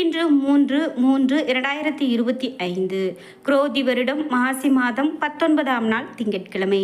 இன்று மூன்று மூன்று இரண்டாயிரத்தி இருபத்தி ஐந்து குரோதி வருடம் மாசி மாதம் பத்தொன்பதாம் நாள் திங்கட்கிழமை.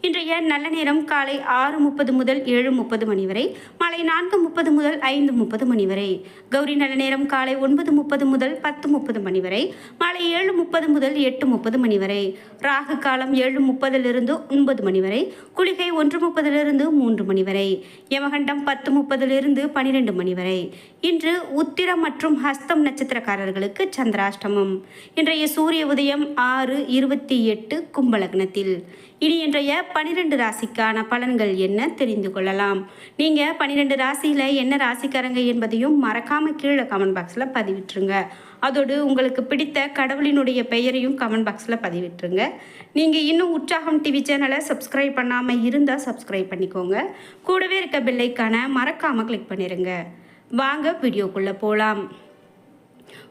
இன்றைய நல்ல நேரம் காலை ஆறு முப்பது முதல் ஏழு முப்பது மணி வரை மாலை நான்கு முப்பது முதல் ஐந்து முப்பது மணி வரை கௌரி நல்ல நேரம் காலை ஒன்பது முப்பது முதல் பத்து முப்பது மணி வரை மாலை ஏழு முப்பது முதல் எட்டு முப்பது மணி வரை ராகு காலம் ஏழு முப்பதிலிருந்து ஒன்பது மணி வரை குளிகை ஒன்று முப்பதிலிருந்து மூன்று மணி வரை யமகண்டம் பத்து முப்பதிலிருந்து பனிரெண்டு மணி வரை இன்று உத்திரம் மற்றும் ஹஸ்தம் நட்சத்திரக்காரர்களுக்கு சந்திராஷ்டமம். இன்றைய சூரிய உதயம் ஆறு இருபத்தி எட்டு கும்பலக்னத்தில். இனி இன்றைய பனிரெண்டு ராசிக்கான பலன்கள் என்ன தெரிந்து கொள்ளலாம். நீங்கள் பன்னிரெண்டு ராசியில் என்ன ராசிக்காரங்க என்பதையும் மறக்காம கீழே கமெண்ட் பாக்ஸில் பதிவிட்டுருங்க. அதோடு உங்களுக்கு பிடித்த கடவுளினுடைய பெயரையும் கமெண்ட் பாக்ஸில் பதிவிட்டுருங்க. நீங்கள் இன்னும் உற்சாகம் டிவி சேனலை சப்ஸ்கிரைப் பண்ணாமல் இருந்தால் சப்ஸ்கிரைப் பண்ணிக்கோங்க. கூடவே இருக்க பில்லைக்கான மறக்காமல் கிளிக் பண்ணிடுங்க வாங்க வீடியோக்குள்ளே போகலாம்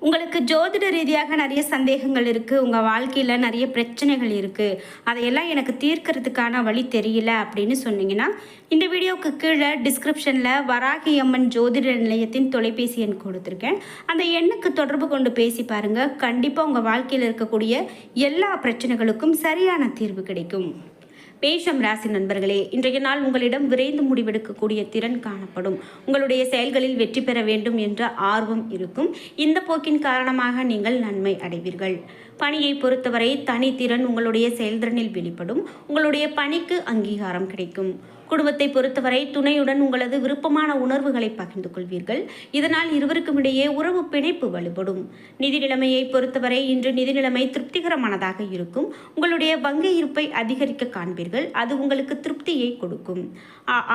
உங்களுக்கு ஜோதிட ரீதியாக நிறைய சந்தேகங்கள் இருக்குது உங்கள் வாழ்க்கையில் நிறைய பிரச்சனைகள் இருக்குது அதையெல்லாம் எனக்கு தீர்க்கறதுக்கான வழி தெரியல அப்படின்னு சொன்னீங்கன்னா இந்த வீடியோவுக்கு கீழே டிஸ்கிரிப்ஷனில் வராகி அம்மன் ஜோதிட நிலையத்தின் தொலைபேசி எண் கொடுத்துருக்கேன். அந்த எண்ணுக்கு தொடர்பு கொண்டு பேசி பாருங்கள் கண்டிப்பாக உங்கள் வாழ்க்கையில் இருக்கக்கூடிய எல்லா பிரச்சனைகளுக்கும் சரியான தீர்வு கிடைக்கும். மேஷம் ராசி நண்பர்களே இன்றைய நாள் உங்களிடம் விரைந்து முடிவெடுக்கக்கூடிய திறன் காணப்படும். உங்களுடைய செயல்களில் வெற்றி பெற வேண்டும் என்ற ஆர்வம் இருக்கும். இந்த போக்கின் காரணமாக நீங்கள் நன்மை அடைவீர்கள். பணியை பொறுத்தவரை தனித்திறன் உங்களுடைய செயல்திறனில் வெளிப்படும். உங்களுடைய பணிக்கு அங்கீகாரம் கிடைக்கும். குடும்பத்தை பொறுத்தவரை துணையுடன் உங்களது விருப்பமான உணர்வுகளை பகிர்ந்து கொள்வீர்கள். இதனால் இருவருக்கும் இடையே உறவு பிணைப்பு வலுப்படும். நிதி நிலைமையை பொறுத்தவரை இன்று நிதி நிலைமை திருப்திகரமானதாக இருக்கும். உங்களுடைய வங்கி இருப்பை அதிகரிக்க காண்பீர்கள். அது உங்களுக்கு திருப்தியை கொடுக்கும்.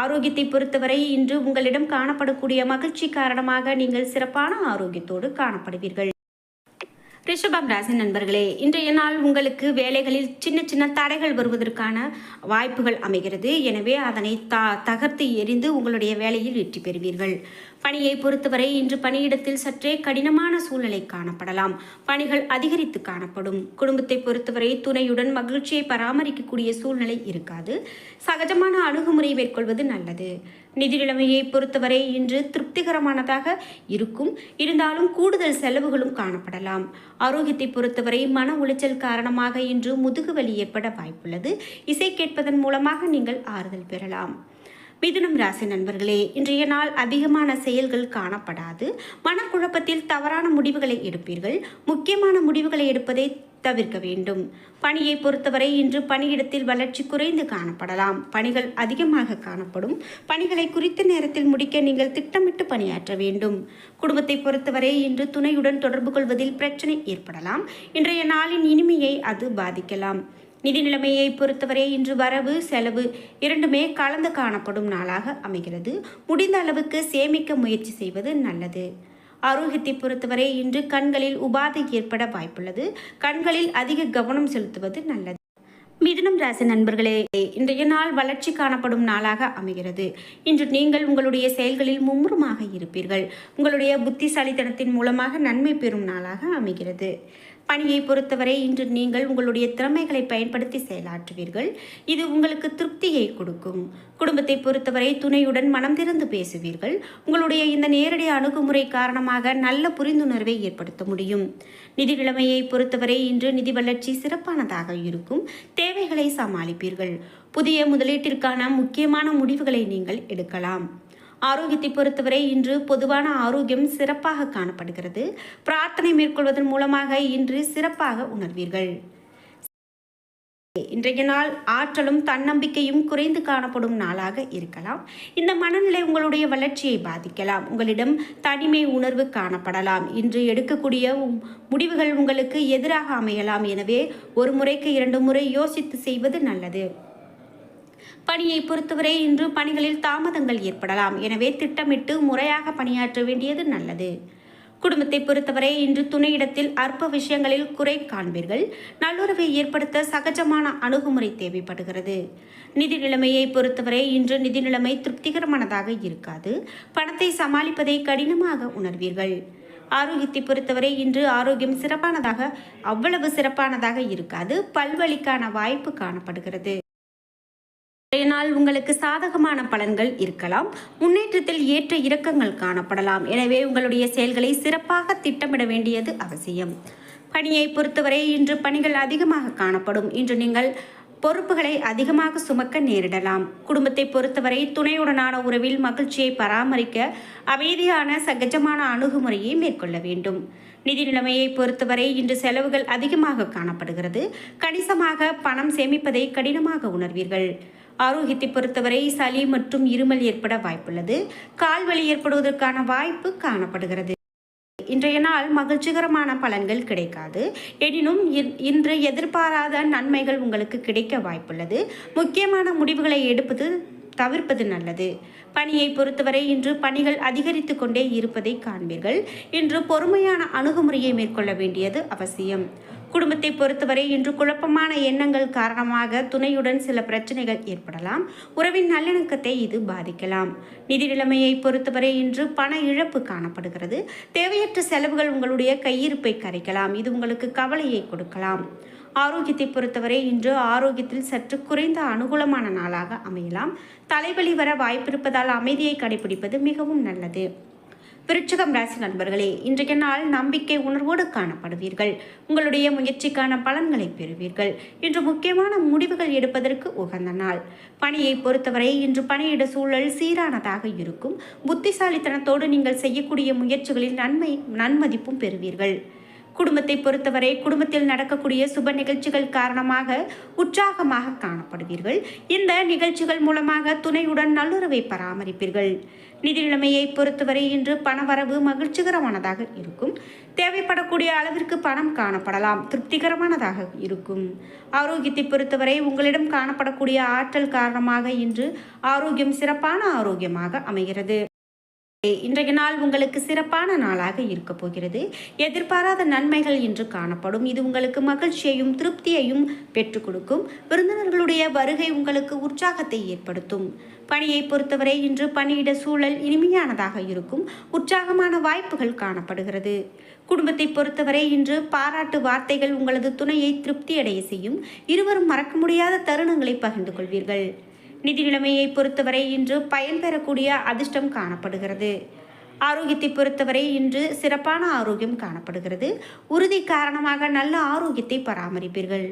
ஆரோக்கியத்தை பொறுத்தவரை இன்று உங்களிடம் காணப்படக்கூடிய மகிழ்ச்சி காரணமாக நீங்கள் சிறப்பான ஆரோக்கியத்தோடு காணப்படுவீர்கள். ரிஷபம் ராசி நண்பர்களே இன்றைய நாள் உங்களுக்கு வேலைகளில் சின்ன சின்ன தடைகள் வருவதற்கான வாய்ப்புகள் அமைகிறது. எனவே அதனை த தகர்த்து எறிந்து உங்களுடைய வேலையில் வெற்றி பெறுவீர்கள். பணியை பொறுத்தவரை இன்று பணியிடத்தில் சற்றே கடினமான சூழ்நிலை காணப்படலாம். பணிகள் அதிகரித்து காணப்படும். குடும்பத்தை பொறுத்தவரை துணையுடன் மகிழ்ச்சியை பராமரிக்கக்கூடிய சூழ்நிலை இருக்காது. சகஜமான அணுகுமுறை மேற்கொள்வது நல்லது. நிதி நிலைமையை பொறுத்தவரை இன்று திருப்திகரமானதாக இருக்கும். இருந்தாலும் கூடுதல் செலவுகளும் காணப்படலாம். ஆரோக்கியத்தை பொறுத்தவரை மன உளைச்சல் காரணமாக இன்று முதுகுவலி ஏற்பட வாய்ப்புள்ளது. இசை கேட்பதன் மூலமாக நீங்கள் ஆறுதல் பெறலாம். மிதுனம் ராசி நண்பர்களே இன்றைய நாள் அதிகமான செயல்கள் காணப்படாது. மனக்குழப்பத்தில் தவறான முடிவுகளை எடுப்பீர்கள். முக்கியமான முடிவுகளை எடுப்பதை தவிர்க்க வேண்டும். பணியை பொறுத்தவரை இன்று பணியிடத்தில் வளர்ச்சி குறைந்து காணப்படலாம். பணிகள் அதிகமாக காணப்படும். பணிகளை குறித்த நேரத்தில் முடிக்க நீங்கள் திட்டமிட்டு பணியாற்ற வேண்டும். குடும்பத்தை பொறுத்தவரை இன்று துணையுடன் தொடர்பு கொள்வதில் பிரச்சனை ஏற்படலாம். இன்றைய நாளின் இனிமையை அது பாதிக்கலாம். நிதி நிலைமையை பொறுத்தவரை இன்று வரவு செலவு இரண்டுமே கலந்து காணப்படும் நாளாக அமைகிறது. முடிந்த அளவுக்கு சேமிக்க முயற்சி செய்வது நல்லது. ஆரோக்கியத்தை பொறுத்தவரை இன்று கண்களில் உபாதை ஏற்பட வாய்ப்புள்ளது. கண்களில் அதிக கவனம் செலுத்துவது நல்லது. மிதுனம் ராசி நண்பர்களே இன்றைய நாள் வளர்ச்சி காணப்படும் நாளாக அமைகிறது. இன்று நீங்கள் உங்களுடைய செயல்களில் மும்முரமாக இருப்பீர்கள். உங்களுடைய புத்திசாலித்தனத்தின் மூலமாக நன்மை பெறும் நாளாக அமைகிறது. பணியை பொறுத்தவரை இன்று நீங்கள் உங்களுடைய திறமைகளை பயன்படுத்தி செயலாற்றுவீர்கள். இது உங்களுக்கு திருப்தியை கொடுக்கும். குடும்பத்தை பொறுத்தவரை துணையுடன் மனம் திறந்து பேசுவீர்கள். உங்களுடைய இந்த நேரடி அணுகுமுறை காரணமாக நல்ல புரிந்துணர்வை ஏற்படுத்த முடியும். நிதி நிலைமையை பொறுத்தவரை இன்று நிதி வளர்ச்சி சிறப்பானதாக இருக்கும். தேவைகளை சமாளிப்பீர்கள். புதிய முதலீட்டிற்கான முக்கியமான முடிவுகளை நீங்கள் எடுக்கலாம். ஆரோக்கியத்தை பொறுத்தவரை இன்று பொதுவான ஆரோக்கியம் சிறப்பாக காணப்படுகிறது. பிரார்த்தனை மேற்கொள்வதன் மூலமாக இன்று சிறப்பாக உணர்வீர்கள். இன்றைய நாள் ஆற்றலும் தன்னம்பிக்கையும் குறைந்து காணப்படும் நாளாக இருக்கலாம். இந்த மனநிலை உங்களுடைய வளர்ச்சியை பாதிக்கலாம். உங்களிடம் தனிமை உணர்வு காணப்படலாம். இன்று எடுக்கக்கூடிய முடிவுகள் உங்களுக்கு எதிராக அமையலாம். எனவே ஒரு முறைக்கு இரண்டு முறை யோசித்து செய்வது நல்லது. பணியை பொறுத்தவரை இன்று பணிகளில் தாமதங்கள் ஏற்படலாம். எனவே திட்டமிட்டு முறையாக பணியாற்ற வேண்டியது நல்லது. குடும்பத்தை பொறுத்தவரை இன்று துணையிடத்தில் அற்ப விஷயங்களில் குறை காண்பீர்கள். நல்லுறவை ஏற்படுத்த சகஜமான அணுகுமுறை தேவைப்படுகிறது. நிதி நிலைமையை பொறுத்தவரை இன்று நிதி நிலைமை திருப்திகரமானதாக இருக்காது. பணத்தை சமாளிப்பதை கடினமாக உணர்வீர்கள். ஆரோக்கியத்தை பொறுத்தவரை இன்று ஆரோக்கியம் சிறப்பானதாக அவ்வளவு சிறப்பானதாக இருக்காது. பல்வழிக்கான வாய்ப்பு காணப்படுகிறது. இதனால் நாள் உங்களுக்கு சாதகமான பலன்கள் இருக்கலாம். முன்னேற்றத்தில் ஏற்ற இறக்கங்கள் காணப்படலாம். எனவே உங்களுடைய செயல்களை சிறப்பாக திட்டமிட வேண்டியது அவசியம். பணியை பொறுத்தவரை இன்று பணிகள் அதிகமாக காணப்படும். இன்று நீங்கள் பொறுப்புகளை அதிகமாக சுமக்க நேரிடலாம். குடும்பத்தை பொறுத்தவரை துணையுடனான உறவில் மகிழ்ச்சியை பராமரிக்க அமைதியான சகஜமான அணுகுமுறையை மேற்கொள்ள வேண்டும். நிதி நிலைமையை பொறுத்தவரை இன்று செலவுகள் அதிகமாக காணப்படுகிறது. கணிசமாக பணம் சேமிப்பதை கடினமாக உணர்வீர்கள். ஆரோக்கியத்தை பொறுத்தவரை சளி மற்றும் இருமல் ஏற்பட வாய்ப்புள்ளது. கால்வலி ஏற்படுவதற்கான வாய்ப்பு காணப்படுகிறது. இன்றைய நாள் மகிழ்ச்சிகரமான பலன்கள் கிடைக்காது. எனினும் இன்று எதிர்பாராத நன்மைகள் உங்களுக்கு கிடைக்க வாய்ப்புள்ளது. முக்கியமான முடிவுகளை எடுப்பது தவிர்ப்பது நல்லது. பணியை பொறுத்தவரை இன்று பணிகள் அதிகரித்து கொண்டே இருப்பதை காண்பீர்கள். இன்று பொறுமையான அணுகுமுறையை மேற்கொள்ள வேண்டியது அவசியம். குடும்பத்தை பொறுத்தவரை இன்று குழப்பமான எண்ணங்கள் காரணமாக துணையுடன் சில பிரச்சனைகள் ஏற்படலாம். உறவின் நல்லிணக்கத்தை இது பாதிக்கலாம். நிதி நிலைமையை பொறுத்தவரை இன்று பண இழப்பு காணப்படுகிறது. தேவையற்ற செலவுகள் உங்களுடைய கையிருப்பை கரைக்கலாம். இது உங்களுக்கு கவலையை கொடுக்கலாம். ஆரோக்கியத்தை பொறுத்தவரை இன்று ஆரோக்கியத்தில் சற்று குறைந்த அனுகூலமான நாளாக அமையலாம். தலைவலி வர வாய்ப்பிருப்பதால் அமைதியை கடைபிடிப்பது மிகவும் நல்லது. விருச்சிகம் ராசி நண்பர்களே இன்றைய நாள் நம்பிக்கை உணர்வோடு காணப்படுவீர்கள். உங்களுடைய முயற்சிக்கான பலன்களை பெறுவீர்கள். இன்று முக்கியமான முடிவுகள் எடுப்பதற்கு உகந்த நாள். பணியை பொறுத்தவரை இன்று பணியிட சூழல் சீரானதாக இருக்கும். புத்திசாலித்தனத்தோடு நீங்கள் செய்யக்கூடிய முயற்சிகளில் நன்மை நன்மதிப்பும் பெறுவீர்கள். குடும்பத்தை பொறுத்தவரை குடும்பத்தில் நடக்கக்கூடிய சுப நிகழ்ச்சிகள் காரணமாக உற்சாகமாக காணப்படுவீர்கள். இந்த நிகழ்ச்சிகள் மூலமாக துணையுடன் நல்லுறவை பராமரிப்பீர்கள். நிதி நிலைமையை பொறுத்தவரை இன்று பணவரவு மகிழ்ச்சிகரமானதாக இருக்கும். தேவைப்படக்கூடிய அளவிற்கு பணம் காணப்படலாம். திருப்திகரமானதாக இருக்கும். ஆரோக்கியத்தை பொறுத்தவரை உங்களிடம் காணப்படக்கூடிய ஆற்றல் காரணமாக இன்று ஆரோக்கியம் சிறப்பான ஆரோக்கியமாக அமைகிறது. இன்றைய நாள் உங்களுக்கு சிறப்பான நாளாக இருக்க போகிறது. எதிர்பாராத நன்மைகள் இன்று காணப்படும். இது உங்களுக்கு மகிழ்ச்சியையும் திருப்தியையும் பெற்றுக் கொடுக்கும். விருந்தினர்களுடைய வருகை உங்களுக்கு உற்சாகத்தை ஏற்படுத்தும். பணியை பொறுத்தவரை இன்று பணியிட சூழல் இனிமையானதாக இருக்கும். உற்சாகமான வாய்ப்புகள் காணப்படுகிறது. குடும்பத்தை பொறுத்தவரை இன்று பாராட்டு வார்த்தைகள் உங்களது துணையை திருப்தியடைய செய்யும். இருவரும் மறக்க முடியாத தருணங்களை பகிர்ந்து கொள்வீர்கள். நிதி நிலைமையை பொறுத்தவரை இன்று பயன்பெறக்கூடிய அதிர்ஷ்டம் காணப்படுகிறது. ஆரோக்கியத்தை பொறுத்தவரை இன்று சிறப்பான ஆரோக்கியம் காணப்படுகிறது. உறுதி காரணமாக நல்ல ஆரோக்கியத்தை பராமரிப்பீர்கள்.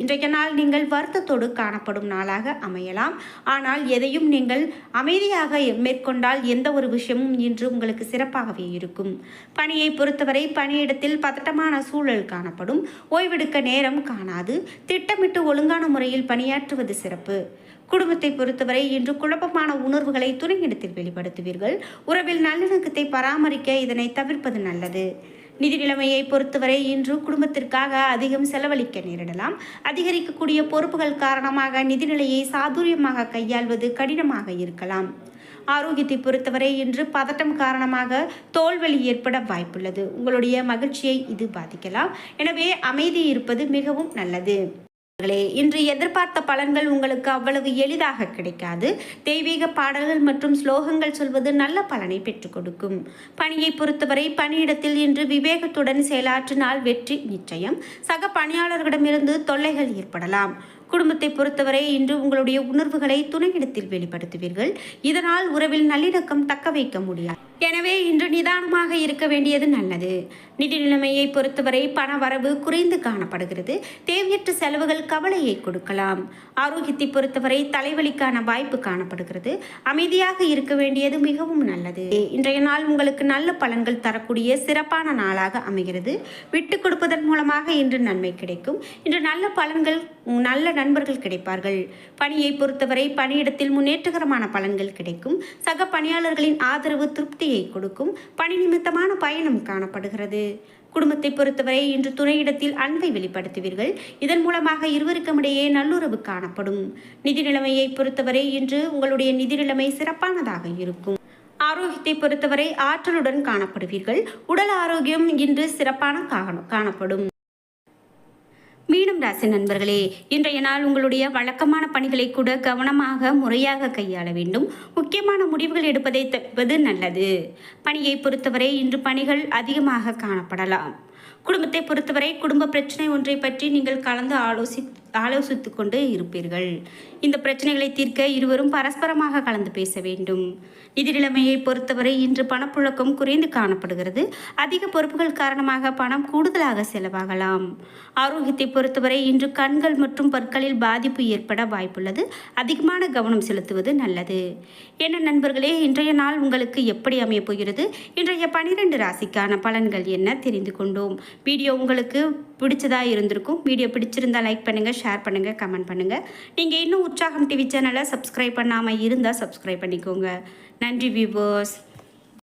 இன்றைய நாள் நீங்கள் வருத்தத்தோடு காணப்படும் நாளாக அமையலாம். ஆனால் எதையும் நீங்கள் அமைதியாக மேற்கொண்டால் எந்த ஒரு விஷயமும் இன்று உங்களுக்கு சிறப்பாகவே இருக்கும். பணியை பொறுத்தவரை பணியிடத்தில் பதட்டமான சூழல் காணப்படும். ஓய்வெடுக்க நேரம் காணாது. திட்டமிட்டு ஒழுங்கான முறையில் பணியாற்றுவது சிறப்பு. குடும்பத்தை பொறுத்தவரை இன்று குழப்பமான உணர்வுகளை துணையிடத்தில் வெளிப்படுத்துவீர்கள். உறவில் நல்லிணக்கத்தை பராமரிக்க இதனை தவிர்ப்பது நல்லது. நிதி நிலைமையை பொறுத்தவரை இன்று குடும்பத்திற்காக அதிகம் செலவழிக்க நேரிடலாம். அதிகரிக்கக்கூடிய பொறுப்புகள் காரணமாக நிதிநிலையை சாதுரியமாக கையாள்வது கடினமாக இருக்கலாம். ஆரோக்கியத்தை பொறுத்தவரை இன்று பதட்டம் காரணமாக தோல்வலி ஏற்பட வாய்ப்புள்ளது. உங்களுடைய மகிழ்ச்சியை இது பாதிக்கலாம். எனவே அமைதி இருப்பது மிகவும் நல்லது. நண்பர்களே, இன்று எதிர்பார்த்த பலன்கள் உங்களுக்கு அவ்வளவு எளிதாக கிடைக்காது. தெய்வீக பாடல்கள் மற்றும் ஸ்லோகங்கள் சொல்வது நல்ல பலனை பெற்றுக் கொடுக்கும். பணியை பொறுத்தவரை பணியிடத்தில் இன்று விவேகத்துடன் செயலாற்றினால் வெற்றி நிச்சயம். சக பணியாளர்களிடமிருந்து தொல்லைகள் ஏற்படலாம். குடும்பத்தை பொறுத்தவரை இன்று உங்களுடைய உணர்வுகளை துணையிடத்தில் வெளிப்படுத்துவீர்கள். இதனால் உறவில் நல்லிணக்கம் தக்க வைக்க முடியாது. எனவே இன்று நிதானமாக இருக்க வேண்டியது நல்லது. நிதி நிலைமையை பொறுத்தவரை பண வரவு குறைந்து காணப்படுகிறது. தேவையற்ற செலவுகள் கவலையை கொடுக்கலாம். ஆரோக்கியத்தை பொறுத்தவரை தலைவலிக்கான வாய்ப்பு காணப்படுகிறது. அமைதியாக இருக்க வேண்டியது மிகவும் நல்லது. இன்றைய நாள் உங்களுக்கு நல்ல பலன்கள் தரக்கூடிய சிறப்பான நாளாக அமைகிறது. விட்டு கொடுப்பதன் மூலமாக இன்று நன்மை கிடைக்கும். இன்று நல்ல பலன்கள் நல்ல நண்பர்கள் கிடைப்பார்கள். பணியை பொறுத்தவரை பணியிடத்தில் முன்னேற்றகரமான பலன்கள் கிடைக்கும். சக பணியாளர்களின் ஆதரவு திருப்தி திருப்தியை கொடுக்கும் பணி நிமித்தமான பயணம் காணப்படுகிறது. குடும்பத்தை பொறுத்தவரை இன்று துணையிடத்தில் அன்பை வெளிப்படுத்துவீர்கள். இதன் மூலமாக இருவருக்கும் இடையே நல்லுறவு காணப்படும். நிதி நிலைமையை பொறுத்தவரை இன்று உங்களுடைய நிதி நிலைமை சிறப்பானதாக இருக்கும். ஆரோக்கியத்தை பொறுத்தவரை ஆற்றலுடன் காணப்படுவீர்கள். உடல் ஆரோக்கியம் இன்று சிறப்பான காண- காணப்படும். ராசி நண்பர்களே இன்றைய நாள் உங்களுடைய வழக்கமான பணிகளை கூட கவனமாக முறையாக கையாள வேண்டும். முக்கியமான முடிவுகள் எடுப்பதை தவிர்ப்பது நல்லது. பணியை பொறுத்தவரை இன்று பணிகள் அதிகமாக காணப்படலாம். குடும்பத்தை பொறுத்தவரை குடும்ப பிரச்சனை ஒன்றை பற்றி நீங்கள் கலந்து ஆலோசி ஆலோசித்து கொண்டு இருப்பீர்கள். இந்த பிரச்சனைகளை தீர்க்க இருவரும் பரஸ்பரமாக கலந்து பேச வேண்டும். நிதி நிலைமையை பொறுத்தவரை இன்று பணப்புழக்கம் குறைந்து காணப்படுகிறது. அதிக பொறுப்புகள் காரணமாக பணம் கூடுதலாக செலவாகலாம். ஆரோக்கியத்தை பொறுத்தவரை இன்று கண்கள் மற்றும் பற்களில் பாதிப்பு ஏற்பட வாய்ப்புள்ளது. அதிகமான கவனம் செலுத்துவது நல்லது. என்ன நண்பர்களே இன்றைய நாள் உங்களுக்கு எப்படி அமையப் போகிறது? இன்றைய பனிரெண்டு ராசிக்கான பலன்கள் என்ன தெரிந்து கொண்டோம். வீடியோ உங்களுக்கு பிடிச்சதாக இருந்திருக்கும். வீடியோ பிடிச்சிருந்தால் லைக் பண்ணுங்கள் ஷேர் பண்ணுங்கள் கமெண்ட் பண்ணுங்கள் நீங்கள் இன்னும் உற்சாகம் டிவி சேனலை சப்ஸ்கிரைப் பண்ணாமல் இருந்தால் சப்ஸ்கிரைப் பண்ணிக்கோங்க. நன்றி வியூவர்ஸ்